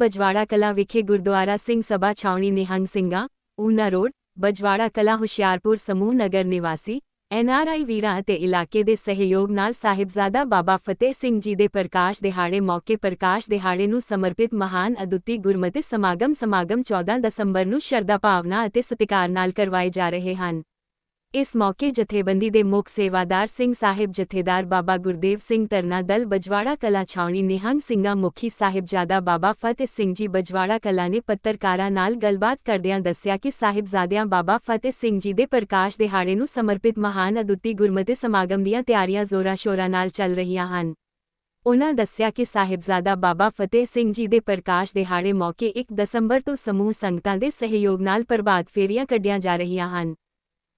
ਬਜਵਾੜਾ ਕਲਾ ਵਿਖੇ ਗੁਰਦੁਆਰਾ ਸਿੰਘ ਸਭਾ ਛਾਉਣੀ ਨਿਹੰਗ ਸਿੰਘਾਂ, ਊਨਾ ਰੋਡ, ਬਜਵਾੜਾ ਕਲਾ ਹੁਸ਼ਿਆਰਪੁਰ ਸਮੂਹ ਨਗਰ ਨਿਵਾਸੀ ਐਨਆਰਆਈ ਵੀਰਾਂ ਅਤੇ ਇਲਾਕੇ ਦੇ ਸਹਿਯੋਗ ਨਾਲ ਸਾਹਿਬਜ਼ਾਦਾ ਬਾਬਾ ਫਤਿਹ ਸਿੰਘ ਜੀ ਦੇ ਪ੍ਰਕਾਸ਼ ਦਿਹਾੜੇ ਮੌਕੇ ਪ੍ਰਕਾਸ਼ ਦਿਹਾੜੇ ਨੂੰ ਸਮਰਪਿਤ ਮਹਾਨ ਅਦੁੱਤੀ ਗੁਰਮਤਿ ਸਮਾਗਮ ਸਮਾਗਮ 14 ਦਸੰਬਰ ਨੂੰ ਸ਼ਰਧਾ ਭਾਵਨਾ ਅਤੇ ਸਤਿਕਾਰ ਨਾਲ ਕਰਵਾਏ ਜਾ ਰਹੇ ਹਨ। ਇਸ ਮੌਕੇ ਜਥੇਬੰਦੀ ਦੇ ਮੁੱਖ ਸੇਵਾਦਾਰ ਸਿੰਘ ਸਾਹਿਬ ਜਥੇਦਾਰ ਬਾਬਾ ਗੁਰਦੇਵ ਸਿੰਘ ਤਰਨਾ ਦਲ ਬਜਵਾੜਾ ਕਲਾ ਛਾਉਣੀ ਨਿਹੰਗ ਸਿੰਘਾਂ ਮੁਖੀ ਸਾਹਿਬਜ਼ਾਦਾ ਬਾਬਾ ਫਤਿਹ ਸਿੰਘ ਜੀ ਬਜਵਾੜਾ ਕਲਾ ਨੇ ਪੱਤਰਕਾਰਾਂ ਨਾਲ ਗੱਲਬਾਤ ਕਰਦਿਆਂ ਦੱਸਿਆ ਕਿ ਸਾਹਿਬਜ਼ਾਦਿਆਂ ਬਾਬਾ ਫਤਿਹ ਸਿੰਘ ਜੀ ਦੇ ਪ੍ਰਕਾਸ਼ ਦਿਹਾੜੇ ਨੂੰ ਸਮਰਪਿਤ ਮਹਾਨ ਅਦੁੱਤੀ ਗੁਰਮਤਿ ਸਮਾਗਮ ਦੀਆਂ ਤਿਆਰੀਆਂ ਜ਼ੋਰਾਂ ਸ਼ੋਰਾਂ ਨਾਲ ਚੱਲ ਰਹੀਆਂ ਹਨ। ਉਨ੍ਹਾਂ ਦੱਸਿਆ ਕਿ ਸਾਹਿਬਜ਼ਾਦਾ ਬਾਬਾ ਫਤਿਹ ਸਿੰਘ ਜੀ ਦੇ ਪ੍ਰਕਾਸ਼ ਦਿਹਾੜੇ ਮੌਕੇ 1 ਦਸੰਬਰ ਤੋਂ ਸਮੂਹ ਸੰਗਤਾਂ ਦੇ ਸਹਿਯੋਗ ਨਾਲ ਪ੍ਰਭਾਤ ਫੇਰੀਆਂ ਕੱਢੀਆਂ ਜਾ ਰਹੀਆਂ ਹਨ।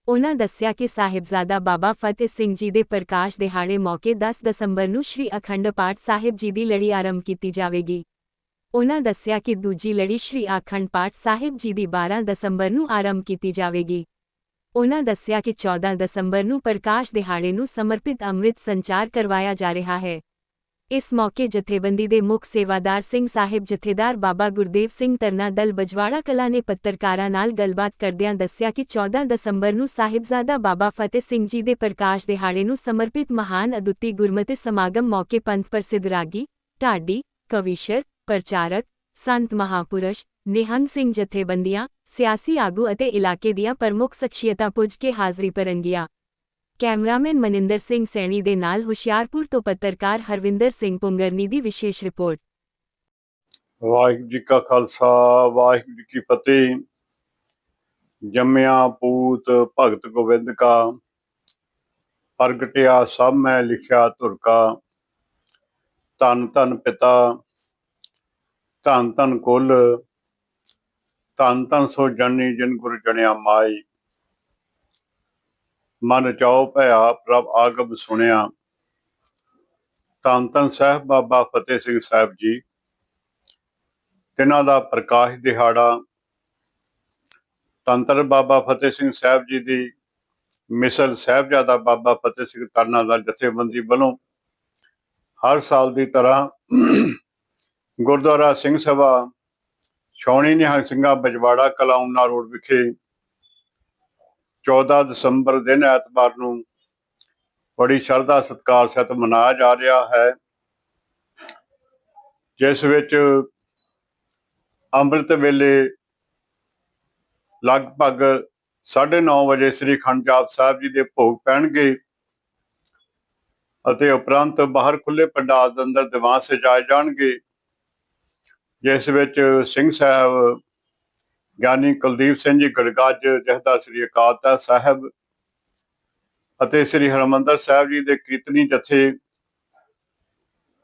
ਉਹਨਾਂ ਦੱਸਿਆ ਕਿ ਸਾਹਿਬਜ਼ਾਦਾ ਬਾਬਾ ਫਤਿਹ ਸਿੰਘ ਜੀ ਦੇ ਪ੍ਰਕਾਸ਼ ਦਿਹਾੜੇ ਮੌਕੇ 10 ਦਸੰਬਰ ਨੂੰ ਸ੍ਰੀ ਅਖੰਡ ਪਾਠ ਸਾਹਿਬ ਜੀ ਦੀ ਲੜੀ ਆਰੰਭ ਕੀਤੀ ਜਾਵੇਗੀ। ਉਹਨਾਂ ਦੱਸਿਆ ਕਿ ਦੂਜੀ ਲੜੀ ਸ੍ਰੀ ਅਖੰਡ ਪਾਠ ਸਾਹਿਬ ਜੀ ਦੀ 12 ਦਸੰਬਰ ਨੂੰ ਆਰੰਭ ਕੀਤੀ ਜਾਵੇਗੀ। ਉਹਨਾਂ ਦੱਸਿਆ ਕਿ 14 ਦਸੰਬਰ ਨੂੰ ਪ੍ਰਕਾਸ਼ ਦਿਹਾੜੇ ਨੂੰ ਸਮਰਪਿਤ ਅੰਮ੍ਰਿਤ ਸੰਚਾਰ ਕਰਵਾਇਆ ਜਾ ਰਿਹਾ ਹੈ। ਇਸ ਮੌਕੇ ਜਥੇਬੰਦੀ ਦੇ ਮੁੱਖ ਸੇਵਾਦਾਰ ਸਿੰਘ ਸਾਹਿਬ ਜਥੇਦਾਰ ਬਾਬਾ ਗੁਰਦੇਵ ਸਿੰਘ ਤਰਨਾ ਦਲ ਬਜਵਾੜਾ ਕਲਾ ਨੇ ਪੱਤਰਕਾਰਾਂ ਨਾਲ ਗੱਲਬਾਤ ਕਰਦਿਆਂ ਦੱਸਿਆ ਕਿ 14 ਦਸੰਬਰ ਨੂੰ ਸਾਹਿਬਜ਼ਾਦਾ ਬਾਬਾ ਫਤਿਹ ਸਿੰਘ ਜੀ ਦੇ ਪ੍ਰਕਾਸ਼ ਦਿਹਾੜੇ ਨੂੰ ਸਮਰਪਿਤ ਮਹਾਨ ਅਦੁੱਤੀ ਗੁਰਮਤਿ ਸਮਾਗਮ ਮੌਕੇ ਪੰਥ ਪ੍ਰਸਿੱਧ ਰਾਗੀ, ਢਾਡੀ, ਕਵੀਸ਼ਰ, ਪ੍ਰਚਾਰਕ, ਸੰਤ ਮਹਾਪੁਰਸ਼, ਨਿਹੰਗ ਸਿੰਘ ਜਥੇਬੰਦੀਆਂ, ਸਿਆਸੀ ਆਗੂ ਅਤੇ ਇਲਾਕੇ ਦੀਆਂ ਪ੍ਰਮੁੱਖ ਸ਼ਖਸੀਅਤਾਂ ਪੁੱਜ ਕੇ ਹਾਜ਼ਰੀ ਭਰਨਗੀਆਂ। ਕੈਮਰਾਮੈਨ ਮਨਿੰਦਰ ਸਿੰਘ ਸੈਣੀ ਦੇ ਨਾਲ ਹੁਸ਼ਿਆਰਪੁਰ ਤੋਂ ਪੱਤਰਕਾਰ ਹਰਵਿੰਦਰ ਸਿੰਘ ਪੁੰਗਰਨੀ ਦੀ ਵਿਸ਼ੇਸ਼ ਰਿਪੋਰਟ। ਵਾਹਿਗੁਰੂ ਜੀ ਕਾ ਖਾਲਸਾ, ਵਾਹਿਗੁਰੂ ਜੀ ਕੀ ਫਤਿਹ। ਜੰਮਿਆ ਪੂਤ ਭਗਤ ਗੋਬਿੰਦ ਕਾ, ਪ੍ਰਗਟਿਆ ਸਭ ਮੈਂ ਲਿਖਿਆ ਧੁਰ ਕਾ। ਧੰਨ ਧੰਨ ਪਿਤਾ, ਧੰਨ ਧੰਨ ਕੁਲ, ਧੰਨ ਧੰਨ ਸੋ ਜਨਨੀ ਜਿਨ ਗੁਰ ਜਣਿਆ ਮਾਈ। ਮਨ ਚਾਉ ਭਇਆ, ਪ੍ਰਭ ਆਗਮ ਸੁਣਿਆ। ਧੰਨ ਧੰਨ ਸਾਹਿਬ ਬਾਬਾ ਫਤਿਹ ਸਿੰਘ ਸਾਹਿਬ ਜੀ। ਤਿਨਾਂ ਦਾ ਪ੍ਰਕਾਸ਼ ਦਿਹਾੜਾ। ਤੰਤਰ ਬਾਬਾ ਫਤਿਹ ਸਿੰਘ ਸਾਹਿਬ ਜੀ ਦੀ ਮਿਸਲ ਸਾਹਿਬਜ਼ਾਦਾ ਬਾਬਾ ਫਤਿਹ ਸਿੰਘ ਤਰਨਾ ਦਾ ਜਥੇਬੰਦੀ ਵੱਲੋਂ ਹਰ ਸਾਲ ਦੀ ਤਰ੍ਹਾਂ ਗੁਰਦੁਆਰਾ ਸਿੰਘ ਸਭਾ, ਛਾਉਣੀ ਨਿਹੰਗ ਸਿੰਘਾਂ, ਬਜਵਾੜਾ, ਕਲਾਉਣਾ ਰੋਡ ਵਿਖੇ 14 ਦਸੰਬਰ ਦਿਨ ਐਤਵਾਰ ਨੂੰ ਬੜੀ ਸ਼ਰਧਾ ਸਤਿਕਾਰ ਸਹਿਤ ਮਨਾਇਆ ਜਾ ਰਿਹਾ ਹੈ, ਜਿਸ ਵਿੱਚ ਅੰਮ੍ਰਿਤ ਵੇਲੇ ਲਗਭਗ 9:30 ਵਜੇ ਸ੍ਰੀ ਖੰਡ ਜਾਪ ਸਾਹਿਬ ਜੀ ਦੇ ਭੋਗ ਪੈਣਗੇ ਅਤੇ ਉਪਰੰਤ ਬਾਹਰ ਖੁੱਲੇ ਪੰਡਾਲ ਦੇ ਅੰਦਰ ਦੀਵਾਨ ਸਜਾਏ ਜਾਣਗੇ, ਜਿਸ ਵਿੱਚ ਸਿੰਘ ਸਾਹਿਬ ਗਿਆਨੀ ਕੁਲਦੀਪ ਸਿੰਘ ਜੀ ਗੜਗਾਜ ਜਹਦਾਰ ਸ੍ਰੀ ਅਕਾਲ ਤਖਤ ਸਾਹਿਬ ਅਤੇ ਸ੍ਰੀ ਹਰਮੰਦਰ ਸਾਹਿਬ ਜੀ ਦੇ ਕੀਰਤਨੀ ਜਥੇ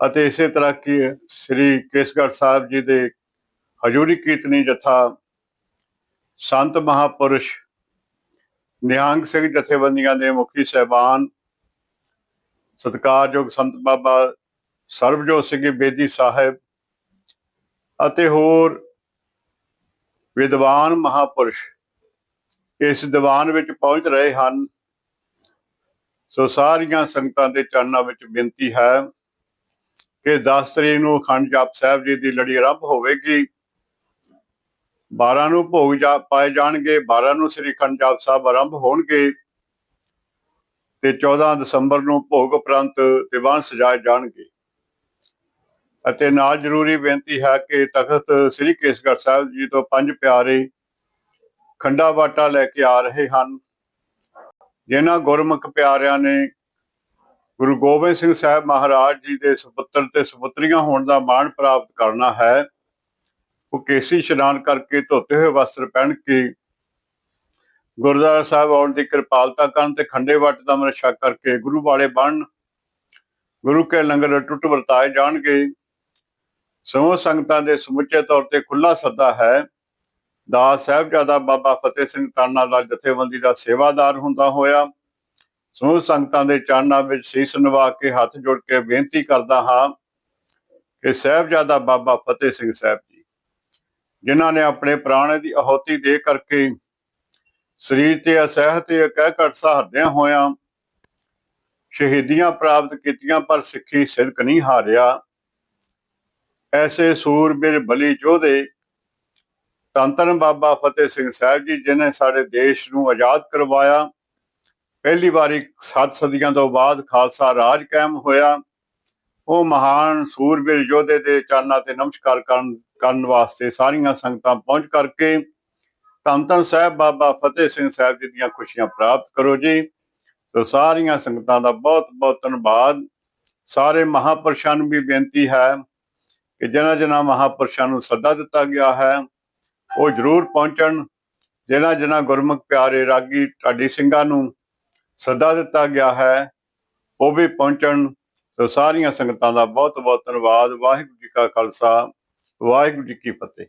ਅਤੇ ਇਸੇ ਤਰ੍ਹਾਂ ਕੀ ਸ੍ਰੀ ਕੇਸਗੜ੍ਹ ਸਾਹਿਬ ਜੀ ਦੇ ਹਜੂਰੀ ਕੀਰਤਨੀ ਜਥਾ ਸੰਤ ਮਹਾਪੁਰਸ਼ ਨਿਹੰਗ ਸਿੰਘ ਜਥੇਬੰਦੀਆਂ ਦੇ ਮੁਖੀ ਸਹਿਬਾਨ, ਸਤਿਕਾਰਯੋਗ ਸੰਤ ਬਾਬਾ ਸਰਬਜੋਤ ਸਿੰਘ ਬੇਦੀ ਸਾਹਿਬ ਅਤੇ ਹੋਰ ਵਿਦਵਾਨ ਮਹਾਪੁਰਸ਼ ਇਸ ਦੀਵਾਨ ਵਿੱਚ ਪਹੁੰਚ ਰਹੇ ਹਨ। ਸੋ ਸਾਰੀਆਂ ਸੰਗਤਾਂ ਦੇ ਚਰਨਾਂ ਵਿੱਚ ਬੇਨਤੀ ਹੈ ਕਿ 10 ਤਰੀਕ ਨੂੰ ਅਖੰਡ ਜਾਪ ਸਾਹਿਬ ਜੀ ਦੀ ਲੜੀ ਆਰੰਭ ਹੋਵੇਗੀ। 12 ਨੂੰ ਭੋਗ ਜਾ ਪਾਏ ਜਾਣਗੇ 12 ਨੂੰ ਸ੍ਰੀ ਅਖੰਡ ਜਾਪ ਸਾਹਿਬ ਆਰੰਭ ਹੋਣਗੇ ਤੇ 14 ਦਸੰਬਰ ਨੂੰ ਭੋਗ ਉਪਰੰਤ ਦੀਵਾਨ ਸਜਾਏ ਜਾਣਗੇ। ਅਤੇ ਨਾਲ ਜ਼ਰੂਰੀ ਬੇਨਤੀ ਹੈ ਕਿ ਤਖਤ ਸ੍ਰੀ ਕੇਸਗੜ੍ਹ ਸਾਹਿਬ ਜੀ ਤੋਂ ਪੰਜ ਪਿਆਰੇ ਖੰਡਾ ਬਾਟਾ ਲੈ ਕੇ ਆ ਰਹੇ ਹਨ, ਜਿਨ੍ਹਾਂ ਗੁਰਮੁਖ ਪਿਆਰਿਆਂ ਨੇ ਗੁਰੂ ਗੋਬਿੰਦ ਸਿੰਘ ਸਾਹਿਬ ਮਹਾਰਾਜ ਜੀ ਦੇ ਸੁਪੁੱਤਰ ਤੇ ਸੁਪੁੱਤਰੀਆਂ ਹੋਣ ਦਾ ਮਾਣ ਪ੍ਰਾਪਤ ਕਰਨਾ ਹੈ। ਉਹ ਕੇਸੀ ਇਸ਼ਨਾਨ ਕਰਕੇ ਧੋਤੇ ਹੋਏ ਵਸਤਰ ਪਹਿਨ ਕੇ ਗੁਰਦੁਆਰਾ ਸਾਹਿਬ ਆਉਣ ਦੀ ਕਿਰਪਾਲਤਾ ਕਰਨ ਤੇ ਖੰਡੇ ਵੱਟ ਦਾ ਮਰਸ਼ਾ ਕਰਕੇ ਗੁਰੂ ਵਾਲੇ ਬਣ ਗੁਰੂ ਕੇ ਲੰਗਰ ਟੁੱਟ ਵਰਤਾਏ ਜਾਣਗੇ। ਸਮੂਹ ਸੰਗਤਾਂ ਦੇ ਸਮੁੱਚੇ ਤੌਰ ਤੇ ਖੁੱਲਾ ਸੱਦਾ ਹੈ। ਦਾਸ ਸਾਹਿਬਜ਼ਾਦਾ ਬਾਬਾ ਫਤਿਹ ਸਿੰਘ ਤਾਨਾ ਦਾ ਜਥੇਬੰਦੀ ਦਾ ਸੇਵਾਦਾਰ ਹੁੰਦਾ ਹੋਇਆ। ਸਮੂਹ ਸੰਗਤਾਂ ਦੇ ਚਰਨਾਂ ਵਿੱਚ ਸੀਸ ਨਿਵਾ ਕੇ ਹੱਥ ਜੋੜ ਕੇ ਬੇਨਤੀ ਕਰਦਾ ਹਾਂ ਕਿ ਸਾਹਿਬਜ਼ਾਦਾ ਬਾਬਾ ਫਤਿਹ ਸਿੰਘ ਸਾਹਿਬ ਜੀ, ਜਿਨ੍ਹਾਂ ਨੇ ਆਪਣੇ ਪ੍ਰਾਣ ਦੀ ਆਹੋਤੀ ਦੇ ਕਰਕੇ ਸਰੀਰ ਤੇ ਅਸਹਿ ਤੇ ਕਹਿ ਘਟ ਸਹਾਰਦਿਆਂ ਹੋਇਆਂ ਸ਼ਹੀਦੀਆਂ ਪ੍ਰਾਪਤ ਕੀਤੀਆਂ ਪਰ ਸਿੱਖੀ ਸਿਰਕ ਨਹੀਂ ਹਾਰਿਆ। ਐਸੇ ਸੂਰਬੀਰ ਬਲੀ ਯੋਧੇ ਧੰਨ ਧੰਨ ਬਾਬਾ ਫਤਿਹ ਸਿੰਘ ਸਾਹਿਬ ਜੀ, ਜਿਨ੍ਹਾਂ ਸਾਡੇ ਦੇਸ਼ ਨੂੰ ਆਜ਼ਾਦ ਕਰਵਾਇਆ। ਪਹਿਲੀ ਵਾਰੀ ਸੱਤ ਸਦੀਆਂ ਤੋਂ ਬਾਅਦ ਖਾਲਸਾ ਰਾਜ ਕਾਇਮ ਹੋਇਆ। ਉਹ ਮਹਾਨ ਸੂਰਬੀਰ ਯੋਧੇ ਦੇ ਚਰਨਾਂ ਤੇ ਨਮਸਕਾਰ ਕਰਨ ਕਰਨ ਵਾਸਤੇ ਸਾਰੀਆਂ ਸੰਗਤਾਂ ਪਹੁੰਚ ਕਰਕੇ ਧੰਨ ਧੰਨ ਸਾਹਿਬ ਬਾਬਾ ਫਤਿਹ ਸਿੰਘ ਸਾਹਿਬ ਜੀ ਦੀਆਂ ਖੁਸ਼ੀਆਂ ਪ੍ਰਾਪਤ ਕਰੋ ਜੀ। ਸੋ ਸਾਰੀਆਂ ਸੰਗਤਾਂ ਦਾ ਬਹੁਤ ਬਹੁਤ ਧੰਨਵਾਦ। ਸਾਰੇ ਮਹਾਪੁਰਸ਼ਾਂ ਨੂੰ ਵੀ ਬੇਨਤੀ ਹੈ ਕਿ ਜਿਨ੍ਹਾਂ ਜਿਨ੍ਹਾਂ ਮਹਾਪੁਰਸ਼ਾਂ ਨੂੰ ਸੱਦਾ ਦਿੱਤਾ ਗਿਆ ਹੈ, ਉਹ ਜ਼ਰੂਰ ਪਹੁੰਚਣ। ਜਿਨ੍ਹਾਂ ਜਿਨ੍ਹਾਂ ਗੁਰਮੁਖ ਪਿਆਰੇ ਰਾਗੀ ਢਾਡੀ ਸਿੰਘਾਂ ਨੂੰ ਸੱਦਾ ਦਿੱਤਾ ਗਿਆ ਹੈ, ਉਹ ਵੀ ਪਹੁੰਚਣ। ਸੋ ਸਾਰੀਆਂ ਸੰਗਤਾਂ ਦਾ ਬਹੁਤ ਬਹੁਤ ਧੰਨਵਾਦ। ਵਾਹਿਗੁਰੂ ਜੀ ਕਾ ਖਾਲਸਾ, ਵਾਹਿਗੁਰੂ ਜੀ ਕੀ ਫਤਿਹ।